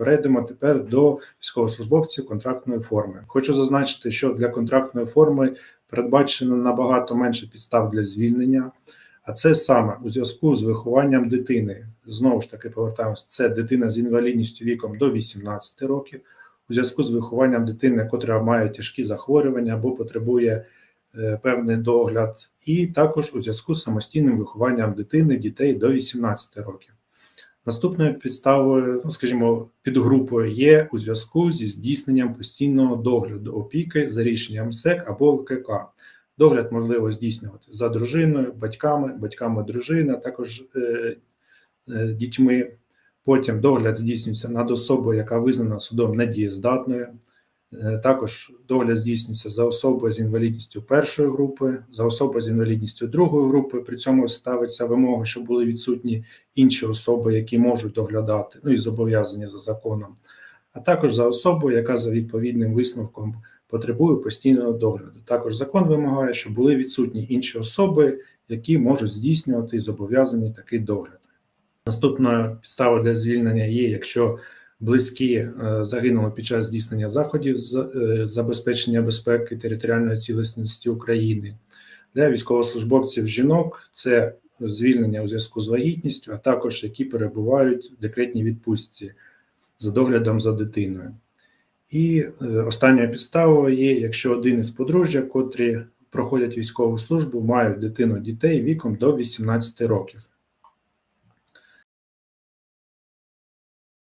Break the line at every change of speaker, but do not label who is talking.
перейдемо тепер до військовослужбовців контрактної форми. Хочу зазначити, що для контрактної форми передбачено набагато менше підстав для звільнення, а це саме у зв'язку з вихованням дитини. Знову ж таки, повертаємось, це дитина з інвалідністю віком до 18 років, у зв'язку з вихованням дитини, котра має тяжкі захворювання або потребує е, певний догляд, і також у зв'язку з самостійним вихованням дитини дітей до 18 років. Наступною підставою, ну скажімо, підгрупою є у зв'язку зі здійсненням постійного догляду опіки за рішенням СЕК або ЛКК. Догляд можливо здійснювати за дружиною, батьками, батьками дружини, також е, е, дітьми. Потім догляд здійснюється над особою, яка визнана судом недієздатною. Е, Також догляд здійснюється за особою з інвалідністю першої групи, за особою з інвалідністю другої групи. При цьому ставиться вимога, щоб були відсутні інші особи, які можуть доглядати, ну і зобов'язані за законом, а також за особу, яка за відповідним висновком потребує постійного догляду. Також закон вимагає, щоб були відсутні інші особи, які можуть здійснювати зобов'язані такий догляд. Наступною підставою для звільнення є, якщо близькі е, загинули під час здійснення заходів з е, забезпечення безпеки територіальної цілісності України. Для військовослужбовців жінок це звільнення у зв'язку з вагітністю, а також які перебувають в декретній відпустці за доглядом за дитиною. І е, останньою підставою є, якщо один із подружжя, котрі проходять військову службу, мають дитину дітей віком до 18 років.